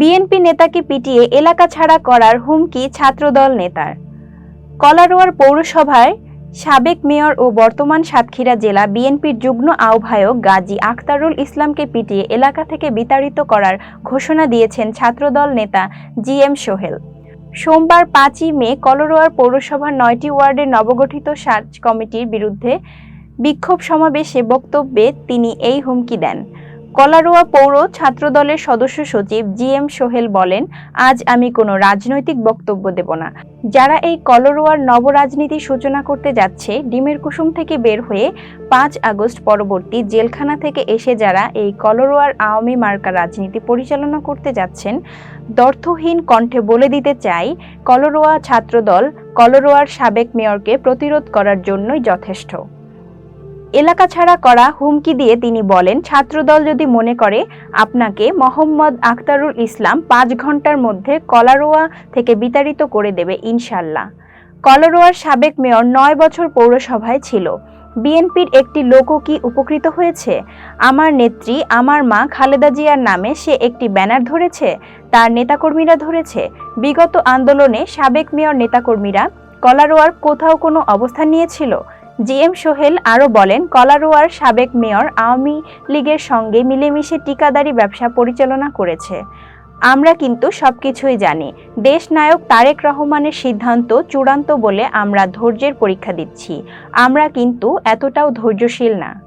BNP নেতাকে পিটিয়ে এলাকা ছাড়া করার হুমকি ছাত্রদল নেতার। কলারোয়ার পৌরসভায় সাবেক মেয়র ও বর্তমান সাতক্ষীরা জেলা বিএনপির যুগ্ম আহ্বায়ক গাজী আখতারুল ইসলামকে পিটিয়ে এলাকা থেকে বিতাড়িত করার ঘোষণা দিয়েছেন ছাত্রদল নেতা জি এম সোহেল। সোমবার পাঁচই মে কলরোয়ার পৌরসভার নয়টি ওয়ার্ডের নবগঠিত সার্চ কমিটির বিরুদ্ধে বিক্ষোভ সমাবেশে বক্তব্যে তিনি এই হুমকি দেন। কলারোয়া পৌর ছাত্রদলের সদস্য সচিব জি এম সোহেল বলেন, আজ আমি কোনো রাজনৈতিক বক্তব্য দেব না। যারা এই কলরোয়ার নবরাজনীতি সূচনা করতে যাচ্ছে, ডিমের কুসুম থেকে বের হয়ে পাঁচ আগস্ট পরবর্তী জেলখানা থেকে এসে যারা এই কলরোয়ার আওয়ামী মার্কা রাজনীতি পরিচালনা করতে যাচ্ছেন, দর্থহীন কণ্ঠে বলে দিতে চাই, কলরোয়া ছাত্রদল কলরোয়ার সাবেক মেয়রকে প্রতিরোধ করার জন্যই যথেষ্ট। এলাকা ছাড়া করা হুমকি দিয়ে তিনি বলেন, ছাত্রদল যদি মনে করে আপনাকে মোহাম্মদ আখতারুল ইসলাম পাঁচ ঘণ্টার মধ্যে কলারোয়া থেকে বিতাড়িত করে দেবে ইনশাল্লাহ কলারোয়ার সাবেক মেয়র নয় বছর পৌরসভায় ছিল। বিএনপির একটি লোকও কি উপকৃত হয়েছে? আমার নেত্রী, আমার মা খালেদা জিয়ার নামে সে একটি ব্যানার ধরেছে, তার নেতাকর্মীরা ধরেছে। বিগত আন্দোলনে সাবেক মেয়র নেতাকর্মীরা কলারোয়ার কোথাও কোনো অবস্থান নিয়েছিল? জি এম সোহেল আরও বলেন, কলারোয়ার সাবেক মেয়র আওয়ামী লীগের সঙ্গে মিলেমিশে টিকাদারি ব্যবসা পরিচালনা করেছে। আমরা কিন্তু সব কিছুই জানি। দেশ নায়ক তারেক রহমানের সিদ্ধান্ত চূড়ান্ত বলে আমরা ধৈর্যের পরীক্ষা দিচ্ছি। আমরা কিন্তু এতটাও ধৈর্যশীল না।